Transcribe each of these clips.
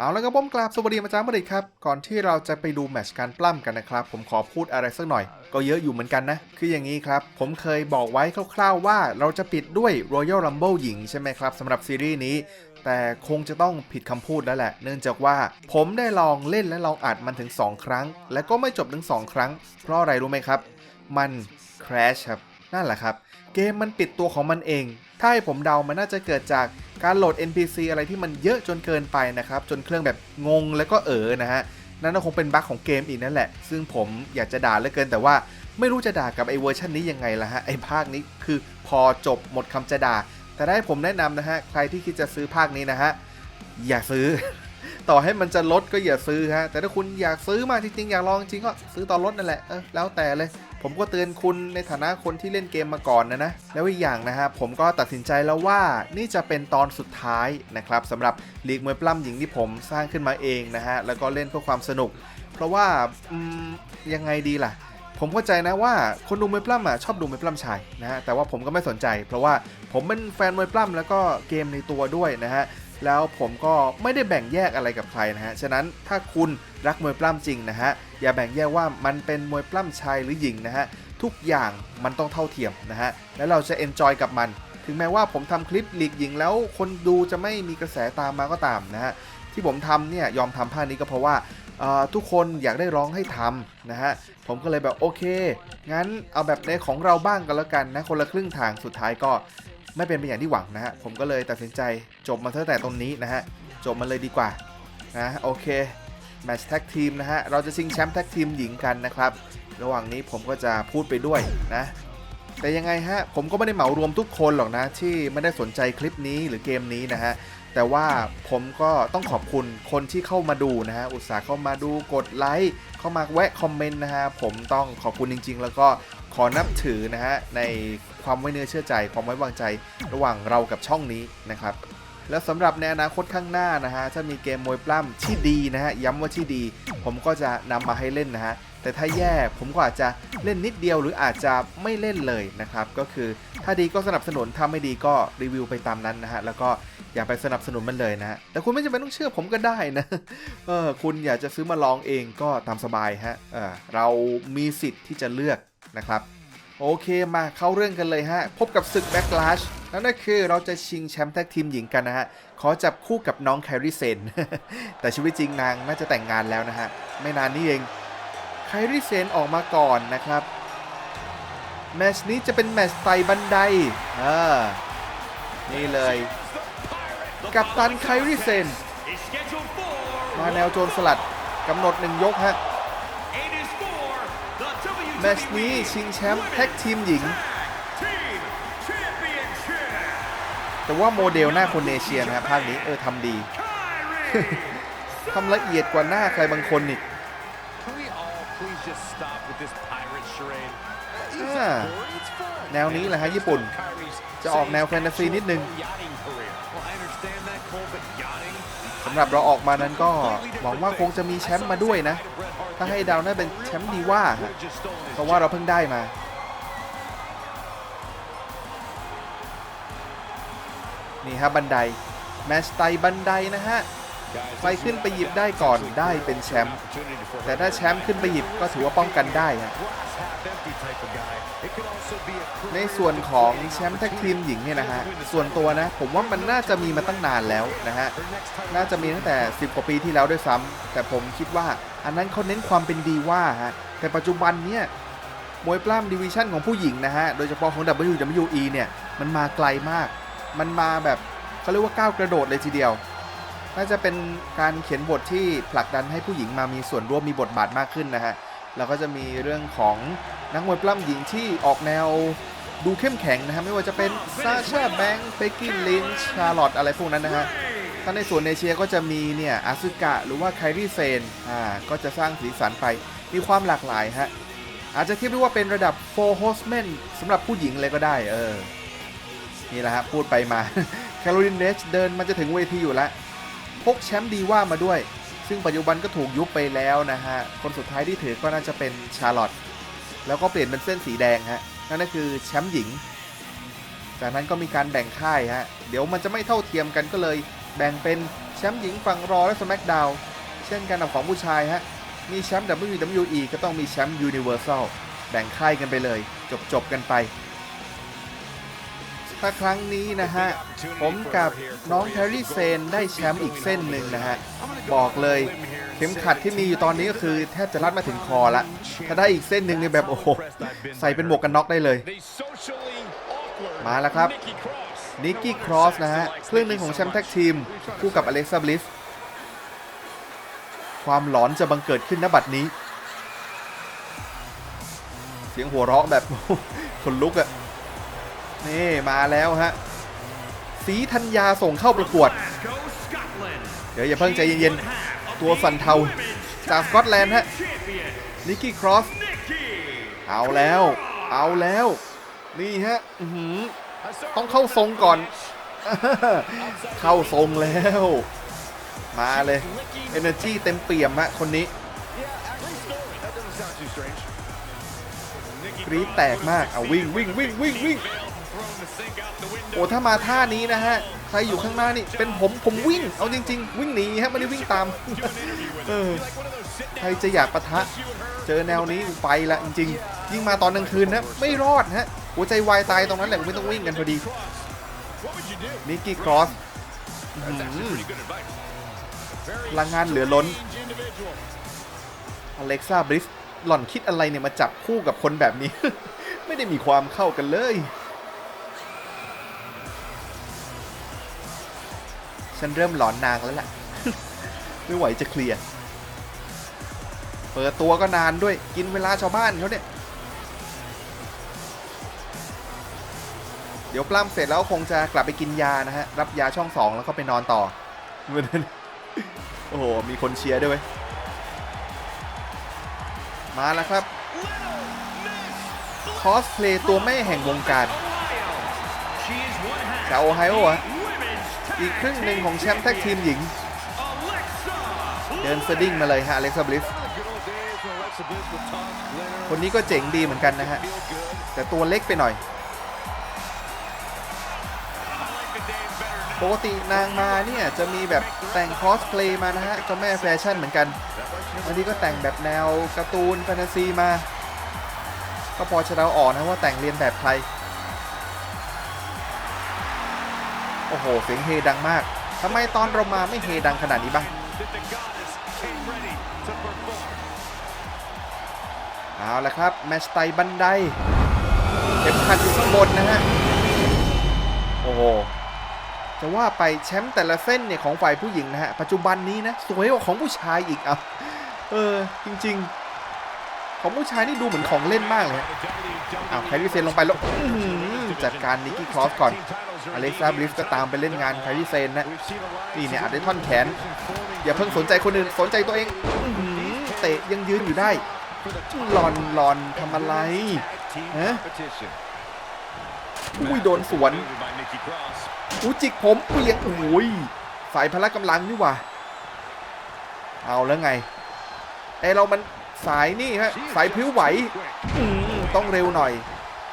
เอาแล้วก็บ้มกราบสวัสดีมาจ้ามาดิครับ ก่อนที่เราจะไปดูแมชการปล้ำกันนะครับ ผมขอพูดอะไรสักหน่อย ก็เยอะอยู่เหมือนกันนะ คืออย่างนี้ครับ ผมเคยบอกไว้คร่าวๆว่าเราจะปิดด้วย Royal Rumble หญิงใช่ไหมครับสำหรับซีรีส์นี้ แต่คงจะต้องผิดคำพูดแล้วแหละ เนื่องจากว่าผมได้ลองเล่นและลองอัดมันถึง 2 ครั้ง และก็ไม่จบถึง 2 ครั้ง เพราะอะไรรู้ไหมครับ มัน crash ครับนั่นแหละครับ เกมมันปิดตัวของมันเอง ถ้าให้ผมเดามันน่าจะเกิดจาก การโหลด NPC อะไรที่มันเยอะจนเกินไปนะครับ จนเครื่องแบบงงแล้วก็เออนะฮะ นั่นก็คงเป็นบั๊กของเกมอีกนั่นแหละ ซึ่งผมอยากจะด่าเหลือเกินแต่ว่าไม่รู้จะด่ากับไอ้เวอร์ชันนี้ยังไงละฮะ ไอ้ภาคนี้คือพอจบหมดคำจะด่า แต่ได้ผมแนะนำนะฮะ ใครที่คิดจะซื้อภาคนี้นะฮะ อย่าซื้อ ต่อให้มันจะลดก็อย่าซื้อฮะ แต่ถ้าคุณอยากซื้อมากจริงๆอยากลองจริงก็ซื้อตอนลดนั่นแหละ เออแล้วแต่เลย ผมก็เตือนคุณในฐานะคนที่เล่นเกมมาก่อนนะนะ แล้วอีกอย่างนะฮะผมก็ตัดสินใจแล้วว่านี่จะเป็นตอนสุดท้ายนะครับสำหรับลีกมวยปล้ำหญิงที่ผมสร้างขึ้นมาเองนะฮะแล้วก็เล่นเพื่อความสนุก เพราะว่ายังไงดีล่ะ ผมเข้าใจนะว่าคนดูมวยปล้ำอะชอบดูมวยปล้ำชายนะฮะแต่ว่าผมก็ไม่สนใจ เพราะว่าผมเป็นแฟนมวยปล้ำแล้วก็เกมในตัวด้วยนะฮะ แล้วผมก็ไม่ได้แบ่งแยกอะไรกับใครนะฮะ ฉะนั้นถ้าคุณรักมวยปล้ำจริงนะฮะ อย่าแบ่งแยกว่ามันเป็นมวยปล้ำชายหรือหญิงนะฮะ ทุกอย่างมันต้องเท่าเทียมนะฮะ แล้วเราจะเอนจอยกับมัน ถึงแม้ว่าผมทำคลิปลีกหญิงแล้วคนดูจะไม่มีกระแสตามมาก็ตามนะฮะ ที่ผมทำเนี่ยยอมทำภาคนี้ก็เพราะว่าทุกคนอยากได้ร้องให้ทำนะฮะ ผมก็เลยแบบโอเค งั้นเอาแบบในของเราบ้างกันแล้วกันนะ คนละครึ่งทางสุดท้ายก็ ไม่เป็นไปอย่างที่หวังนะฮะผมก็เลยตัดสินใจจบมาตั้งแต่ตรงนี้นะฮะจบมาเลยดีกว่านะโอเคแมตช์แท็กทีมนะฮะเราจะชิงแชมป์แท็กทีมหญิงกันนะครับ ระหว่างนี้ผมก็จะพูดไปด้วยนะ แต่ยังไงฮะ ผมก็ไม่ได้เหมารวมทุกคนหรอกนะ ที่ไม่ได้สนใจคลิปนี้หรือเกมนี้นะฮะ แต่ว่าผมก็ต้องขอบคุณคนที่เข้ามาดูนะฮะ อุตส่าห์เข้ามาดูกดไลค์เข้ามาแวะคอมเมนต์นะฮะ ผมต้องขอบคุณจริง ๆ แล้วก็ขอนับถือนะฮะในความไว้เนื้อเชื่อใจ ความไว้วางใจ ระหว่างเรากับช่องนี้นะครับ แล้วสำหรับในอนาคตข้างหน้านะฮะถ้ามีเกมมวยปล้ำที่ดีนะฮะย้ำว่าที่ดี ผมก็จะนำมาให้เล่นนะฮะแต่ถ้าแย่ผมก็อาจจะเล่นนิดเดียวหรืออาจจะไม่เล่นเลยนะครับก็คือถ้าดีก็สนับสนุนถ้าไม่ดีก็รีวิวไปตามนั้นนะฮะแล้วก็อย่าไปสนับสนุนมันเลยนะฮะแต่คุณไม่จำเป็นต้องเชื่อผมก็ได้นะเออคุณอยากจะซื้อมาลองเองก็ตามสบายฮะเออเรามีสิทธิ์ที่จะเลือกนะครับ โอเคมาเข้าเรื่องกันเลยฮะ พบกับศึก Backlash นั่นก็คือเราจะชิงแชมป์แท็กทีมหญิงกันนะฮะ ขอจับคู่กับน้องแคริเซน แต่ชีวิตจริงนางน่าจะแต่งงานแล้วนะฮะ ไม่นานนี้เองไคริเซนออกมาก่อนนะครับ แมชนี้จะเป็นแมชไต่บันไดเออนี่เลย กับตันไคริเซน มาแนวโจรสลัดกำหนดหนึ่งยกฮะ แมตช์นี้ชิงแชมป์แท็กทีมหญิง Team Championship แต่ว่าโมเดลหน้าคนเอเชียนะฮะภาคนี้เออทำดี Kyrie ทำละเอียดกว่าหน้าใครบางคนอีก Can we all please just stop with this pirate charade? Ah. It's fun. แนวนี้แหละฮะญี่ปุ่น Kyrie's จะออกแนวแฟนตาซีนิดนึง yachting career. Well, I understand that, Cole, but yachting สำหรับเราออกมานั้นก็หวังว่าคงจะมีแชมป์มาด้วยนะ ถ้าให้ดาวน่าเป็นแชมป์ดีว่าฮะเพราะว่าเราเพิ่งได้มานี่ฮะบันไดแมตช์ไตบันไดนะฮะ ใครขึ้นไปหยิบได้ก่อนได้เป็นแชมป์ opportunity for แต่ถ้าแชมป์ขึ้นไปหยิบก็ถือว่าป้องกันได้ฮะ glass half empty type of guy. It could also be a career ในส่วนของแชมป์แท็กทีมหญิงเนี่ยนะฮะส่วนตัวนะ ผมว่ามันน่าจะมีมาตั้งนานแล้วนะฮะ Her next title น่าจะมีตั้งแต่ 10 กว่าปีที่แล้วด้วยซ้ำแต่ผมคิดว่าอันนั้นเขาเน้นความเป็นดีว่าฮะแต่ปัจจุบันเนี่ยมวยปล้ำดิวิชั่นของผู้หญิงนะฮะ โดยเฉพาะของ WWE เนี่ย มันมาไกลมาก มันมาแบบเขาเรียกว่าก้าวกระโดดเลยทีเดียว น่าจะเป็นการเขียนบทที่ผลักดันให้ผู้หญิงมามีส่วนร่วมมีบทบาทมากขึ้นนะฮะแล้วก็จะมีเรื่องของนักมวยปล้ำหญิงที่ออกแนวดูเข้มแข็งนะฮะไม่ว่าจะเป็นซาชาแบงค์เบกกี้ลินช์ชาร์ลอตอะไรพวกนั้นนะฮะถ้าในส่วนเอเชียก็จะมีเนี่ยอาซึกะหรือว่าไครีเซนอ่าก็จะสร้างสีสันไปมีความหลากหลายฮะอาจจะคิดได้ว่าเป็นระดับ four horsemen สำหรับผู้หญิงเลยก็ได้เออนี่แหละฮะพูดไปมาแคโรลินเดชเดินมันจะถึงเวทีอยู่แล้ว พกแชมป์ดีว่ามาด้วย ซึ่งปัจจุบันก็ถูกยุบไปแล้วนะฮะ คนสุดท้ายที่ถือก็น่าจะเป็นชาร์ลอตแล้วก็เปลี่ยนเป็นเส้นสีแดงฮะ นั่นก็คือแชมป์หญิง จากนั้นก็มีการแบ่งค่ายฮะ เดี๋ยวมันจะไม่เท่าเทียมกันก็เลย แบ่งเป็นแชมป์หญิงฝั่งรอและสแมกดาวเช่นกันกับของผู้ชายฮะ มีแชมป์ WWE ก็ต้องมีแชมป์ Universal แบ่งค่ายกันไปเลย จบจบกันไป ถ้าครั้งนี้นะฮะ ผมกับน้องแฮร์รี่เซนได้แชมป์อีกเส้นหนึ่งนะฮะ บอกเลยเข็มขัดที่มีอยู่ตอนนี้ก็คือแทบจะรัดมาถึงคอละ ถ้าได้อีกเส้นหนึ่งเนี่ยแบบโอ้โห ใส่เป็นหมวกกันน็อกได้เลย มาแล้วครับนิกกี้ครอสนะฮะครึ่งหนึ่งของแชมป์แท็กทีม คู่กับอเล็กซ่าบลิสความหลอนจะบังเกิดขึ้นณบัดนี้ เสียงหัวเราะแบบ คนลุกอะ นี่มาแล้วฮะสีธัญญาส่งเข้าประกวด เดี๋ยวอย่าเพิ่งใจเย็นๆ ตัวสันเทาจากสกอตแลนด์ฮะนิกกี้ครอส เอาแล้ว เอาแล้ว นี่ฮะต้องเข้าทรงก่อน เข้าทรงแล้ว มาเลย Energy เต็มเปี่ยมฮะคนนี้กรีดแตกมากเอาวิ่งวิ่งวิ่งวิ่งวิ่ง อ้ถ้ามาท่านี้นะฮะใครอยู่ข้างหน้านี่เป็นผมผมวิ่งเอาจริง ๆ วิ่งหนีฮะไม่ได้วิ่งตามเออใครจะอยากปะทะ เจอแนวนี้ไปละจริงๆยิ่งมาตอนกลางคืนนะไม่รอดฮะหัวใจวายตายตรงนั้นแหละไม่ต้องวิ่งกันพอดีนิกกี้ครอสพลังงานเหลือล้นอเล็กซ่าบริสหล่อนคิดอะไรเนี่ยมาจับคู่กับคนแบบนี้ ไม่ได้มีความเข้ากันเลย ฉันเริ่มหลอนนางแล้วล่ะ ไม่ไหวจะเคลียร์เปิดตัวก็นานด้วยกินเวลาชาวบ้านเขาเนี่ย เดี๋ยวปล้ำเสร็จแล้วคงจะกลับไปกินยานะฮะ รับยาช่องสองแล้วก็ไปนอนต่อโอ้โห มีคนเชียร์ด้วยเวยมาแล้วครับ คอสเพลย์ตัวแม่แห่งวงการ Ohio. She is one half จากโอไฮโออะ อีกครึ่งหนึ่งของแชมป์แท็กทีมหญิง เดินสดิ้งมาเลยฮะอเล็กซ่าบลิสคนนี้ก็เจ๋งดีเหมือนกันนะฮะ แต่ตัวเล็กไปหน่อย ปกตินางมาเนี่ย จะมีแบบแต่งคอสเพลย์มานะฮะเจ้าแม่แฟชั่นเหมือนกันบางทีก็แต่งแบบแนวการ์ตูนแฟนตาซีมา ก็พอจะเดาออกนะว่าแต่งเรียนแบบใคร โอ้โห เสียงเฮดังมากทำไมตอนเรามาไม่เฮดังขนาดนี้บ้างเอาละครับ แมชไตบันไดเข็มขัดอยู่ข้างบนนะฮะ โอ้โห จะว่าไปแชมป์แต่ละเส้นเนี่ยของฝ่ายผู้หญิงนะฮะ ปัจจุบันนี้นะ สวยกว่าของผู้ชายอีกอะเออ จริง ๆ ของผู้ชายนี่ดูเหมือนของเล่นมากเลยอ้าวไคลรี่เซนลงไปแล้วจัดการนิกกี้ครอสก่อน อเล็กซ่าบลิฟก็ตามไปเล่นงานคลรี่เซนนะนี่เนี่ยอัดได้ท่อนแขน อย่าเพิ่งสนใจคนอื่นสนใจตัวเองเตะยังยืนอยู่ได้หลอนหลอนทำอะไร team Huh? competition. อุ้ยโดนสวนอู้จิกผมเปียงโอ้ยสายพละกำลังนี่ว่าเอาแล้วไงไอเรามันสายนี่ฮะสายพิ้วไหวต้องเร็วหน่อย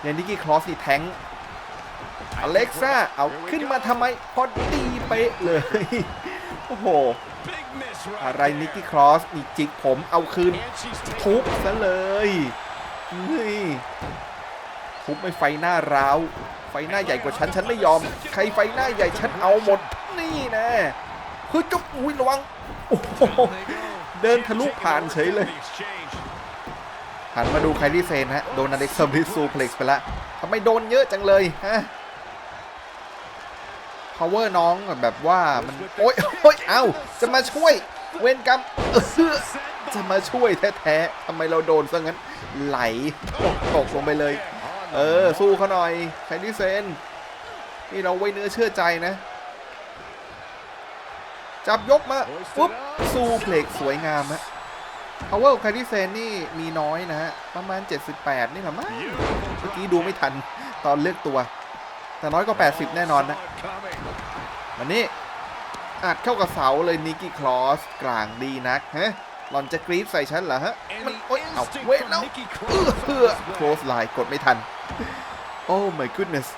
เนี่ยนิกกี้ครอสนี่แทง อเล็กซ่าเอาขึ้นมาทำไมพอดีเป๊ะเลย โอ้โห อะไรนิกกี้ครอสนี่จิกผมเอาคืน ทุบซะเลยนี่ทุบไม่ไฟหน้าร้าว ไฟหน้าใหญ่กว่าฉัน ฉันไม่ยอม ใครไฟหน้าใหญ่ฉันเอาหมด นี่แนะเฮ้ยจุ๊บอุ้ยระวังโอ้โหเดินทะลุผ่านเฉยเลยหันมาดูไคลรี่เซนฮะ โดนอเล็กซ์บริสซูเพล็กซ์ไปละทำไมโดนเยอะจังเลยฮะ power น้องแบบว่ามันโอ๊ยโอ๊ยเอ้าจะมาช่วย เวนกรรมเออจะมาช่วยแท้ๆทำไมเราโดนซะงั้น ไหลตกลงไปเลย เออ สู้เขาหน่อยไคลรี่เซนนี่เราไว้เนื้อเชื่อใจนะ จับยกมาปุ๊บสู้เพล็กซ์สวยงามฮะ power ไคลรี่เซนนี่มีน้อยนะฮะ ประมาณ 78 นี่หรอมั้งเมื่อกี้ดูไม่ทันตอนเลือกตัว แต่น้อยกว่า80 แน่นอนนะ Coming. วันนี้อัดเข้ากับเสาเลยนิกกี้คลอสกลางดีนักฮะหล่อนจะกรี๊ดใส่ฉันเหรอฮะ And มัน the โอ๊ยเอา instinct เว้ย from แล้ว Nikki เอื้อ Cross เพื่อ as well. close line กดไม่ทัน โอ้ my goodness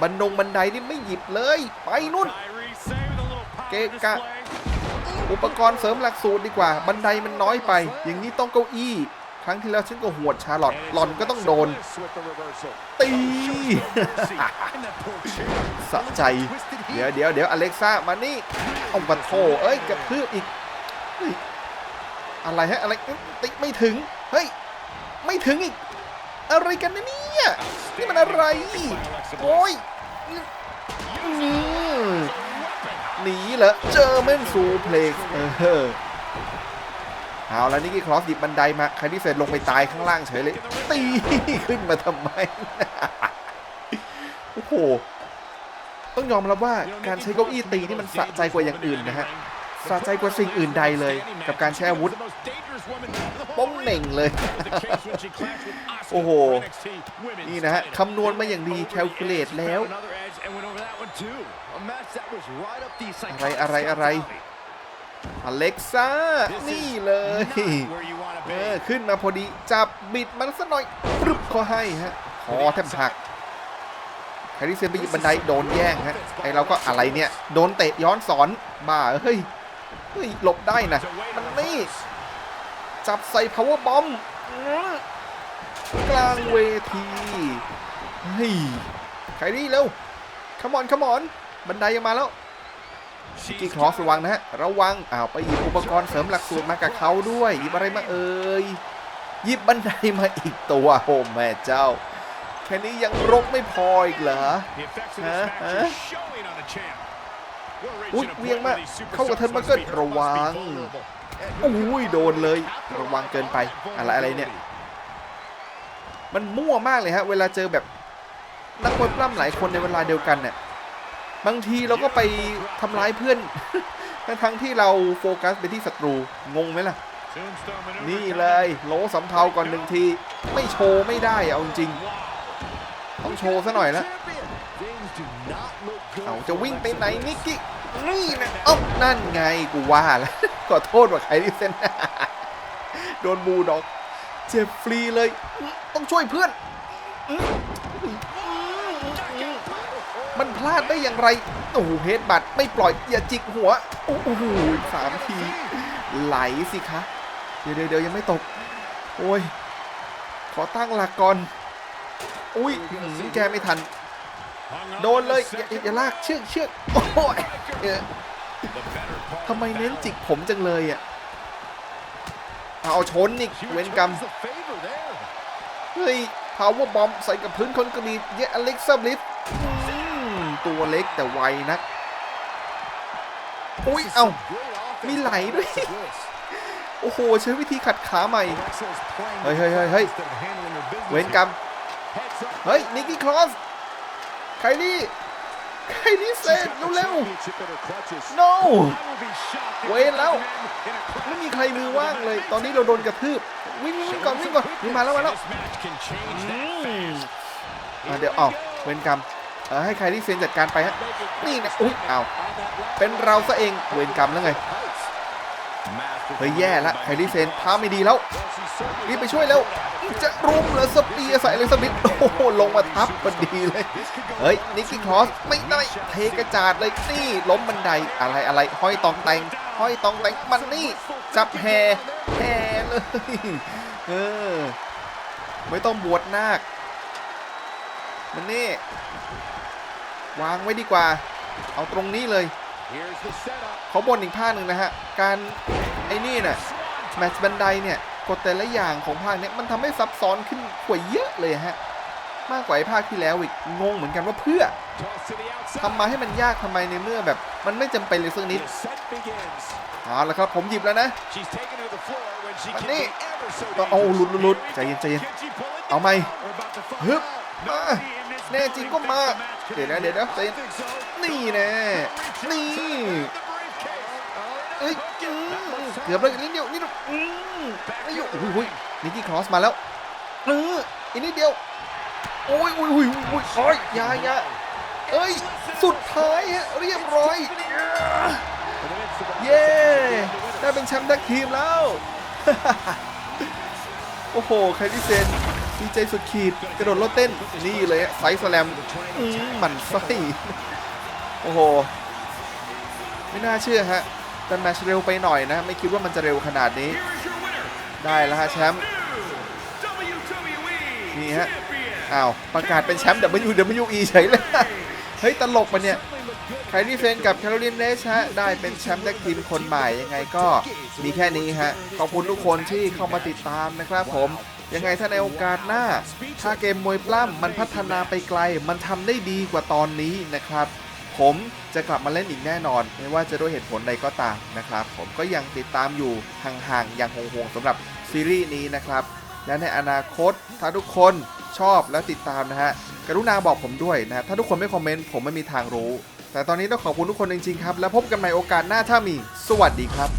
บันดงบันไดนี่ไม่หยิบเลย ไปนู่น Kyrie saved with a little เกะกะ อุปกรณ์เสริมหลักสูตรดีกว่า บันไดมันน้อยไป อย่างนี้ต้องเก้าอี้ ครั้งที่แล้วฉันก็หวดชาลอตหลอนก็ต้องโดน ตี สะใจ เดี๋ยวเดี๋ยวเดี๋ยวอเล็กซ่ามานี่เอาบัตโทเอ้ยกระพืบอีก อะไรฮะอะไรติไม่ถึง เฮ้ย ไม่ถึงอีก อะไรกันนะเนี่ย นี่มันอะไร โอ้ยหนีเหรอเจอเมนซูเพล็กเออ เอาแล้วนี่กี้ครอสหยิบบันไดมาใครที่เสร็จลงไปตายข้างล่างเฉยเลย ตีขึ้นมาทำไม โอ้โห ต้องยอมรับว่าการใช้เก้าอี้ตีนี่มันสะใจกว่าอย่างอื่นนะฮะสะใจกว่าสิ่งอื่นใดเลย กับการใช้อาวุธป้องเหน่งเลย โอ้โห นี่นะฮะคำนวณมาอย่างดีแคลคูลเลตแล้ว อะไรอะไรอะไร อเล็กซ่า นี่เลย where you want to เอ be. อขึ้นมาพอดี จับบิดมันสักหน่อยปรึบเขาให้ฮะคอแทบหักใครที่เซนไปหยิบบันไดโดนแย่งฮะ ไอเราก็อะไรเนี่ย โดนเตะย้อนสอน บ้า เฮ้ย เฮ้ย หลบได้นะ มันนี่ จับใส่ power bomb อื้อกลางเวที เฮ้ยใครนี่เร็วขมอนขมอน บันไดยังมาแล้ว ชิกกี้ครอสระวังนะฮะ ระวังอ้าวไปหยิบอุปกรณ์เสริมหลักสูตรมากับเขาด้วย หยิบอะไรมาเอ่ย หยิบบันไดมาอีกตัวโอ้แม่เจ้า แค่นี้ยังรกไม่พออีกเหรอ The effects of Huh? this match Huh? is showing on the champ. We're อุ้ยเวียงมาเข้ากับเทินมาเกิล must be ระวังอุ้ยโดนเลย ระวังเกินไป อะไรอะไรเนี่ย มันมั่วมากเลยฮะ เวลาเจอแบบนักมวยปล้ำหลายคนในเวลาเดียวกันเนี่ย บางทีเราก็ไปทำร้ายเพื่อนทั้งที่เราโฟกัสไปที่ศัตรู งงไหมล่ะ นี่เลยโลสำเทาก่อนหนึ่งที ไม่โชว์ไม่ได้เอาจริง ต้องโชว์ซะหน่อยละเอาจะวิ่งไปไหนนิกกี้นี่นะเอ้านั่นไงกูว่าแล้วขอโทษว่าใครที่เส้นโดนบูด็อก เจ็บฟรีเลย ต้องช่วยเพื่อน มันพลาดได้อย่างไร โอ้โหเฮดบัตไม่ปล่อยอย่าจิกหัว โอ้โหสามที ไหลสิคะ เดี๋ยวเดี๋ยวยังไม่ตก โอ้ย ขอตั้งหลักก่อน อุ้ยแกไม่ทัน โดนเลย อย่าอย่า second อย่าลากเชือกเชือกโอ้ยเออ The better part ทำไมเน้นจิกผมจังเลยอะ เอาชนอีกเว้นกรรม เฮ้ยพาวเวอร์บอมใส่กับพื้นคอนกรีตเยอเล็กซ์บลิฟ ตัวเล็กแต่ไวนักอุ้ย This is เอ้า some great offense มีไหลด้วย by Bliss. โอ้โห ใช้วิธีขัดขาใหม่ Alexa's playing Hey, hey, hey, hey. instead of handling her business เว้นกรรม Heads up. เฮ้ย นิกกี้ครอส ไคลี่ ไคลี่เซ She's น got the เร็ว championship in her clutches. ๆ no I will be shocked if Wait this now. man in a ไม่มีใครมือว่างเลย ตอนนี้เราโดนกระทืบ วิ่งวิ่งวิ่งก่อนวิ่งก่อนนี่มาแล้วมาแล้ว This match can change that อืม fast. อะเดี๋ยวออกเว้นกรรมเออ ให้ใครที่เซนจัดการไปฮะนี่นะอุ้ยเอาเป็นเราซะเองเวรกรรมแล้วไงเฮ้ยแย่ละไคลรี่เซนท้าไม่ดีแล้วรีบไปช่วยแล้วจะรุมเหรอสปียร์ใส่เลยสมิธโอ้โหลงมาทับพอดีเลย เฮ้ยนิกกี้ครอสไม่ได้เทกระจาดเลยนี่ล้มบันไดอะไรอะไรห้อยตองแตงห้อยตองแตงมันนี่จับแฮแฮเลยเออไม่ต้องบวชนาคมันนี่ วางไว้ดีกว่า เอาตรงนี้เลยเขาบนอีกภาคหนึ่งนะฮะ การไอ้นี่น่ะแมตช์บันไดเนี่ยกฎแต่ละอย่างของภาคเนี้ยมันทำให้ซับซ้อนขึ้นกว่าเยอะเลยฮะ มากกว่าไอ้ภาคที่แล้วอีกงงเหมือนกันว่าเพื่อ Toss to the outside. ทำมาให้มันยากทำไมในเมื่อแบบ มันไม่จำเป็นเลยสักนิดเอาละครับผมหยิบแล้วนะ She's taken to the floor when she Mà can đi. be ever so ก็เอาหลุดหลุดใจเย็นใจเย็นเอาไหมฮึบมาแน่จริงก็มา เดี๋ยวนะเดี๋ยวนะเย็น think so. นี่แน่นี่เอ้ยเกือบแล้วอีกนิดเดียวนิดเดียวอืมไม่อยู่อุ้ยอุ้ยนิกกี้ครอสมาแล้วเอออีกนิดเดียวโอ้ยอุ้ยอุ้ยอุ้ยโอ้ยอยายาเอ้ยสุดท้ายฮะเรียบร้อยเย้ได้เป็นแชมป์แท็กทีมแล้วโอ้โหใครที่เซน ดีใจสุดขีดกระโดดโลดเต้น นี่เลยไซส์สแลมมหมันไส้โอ้โห ไม่น่าเชื่อฮะแต่แมชเร็วไปหน่อยนะ ไม่คิดว่ามันจะเร็วขนาดนี้ ได้แล้วฮะแชมป์นี่ฮะอ้าวประกาศเป็นแชมป์ WWE เฉยเลยเฮ้ย ตลกปะเนี่ยใครที่เฟนกับแคโรลินเรชฮะ ได้เป็นแชมป์แท็กทีมคนใหม่ยังไงก็มีแค่นี้ฮะ ขอบคุณทุกคนที่เข้ามาติดตามนะครับผม ยังไงถ้าในโอกาสหน้า ถ้าเกมมวยปล้ำมันพัฒนาไปไกล มันทำได้ดีกว่าตอนนี้นะครับ ผมจะกลับมาเล่นอีกแน่นอน ไม่ว่าจะด้วยเหตุผลใดก็ตามนะครับ ผมก็ยังติดตามอยู่ห่างๆอย่างห่วงๆสำหรับซีรีส์นี้นะครับ และในอนาคตถ้าทุกคนชอบและติดตามนะฮะกรุณาบอกผมด้วยนะฮะถ้าทุกคนไม่คอมเมนต์ผมไม่มีทางรู้ แต่ตอนนี้ต้องขอบคุณทุกคนจริงๆครับ แล้วพบกันใหม่โอกาสหน้าถ้ามี สวัสดีครับ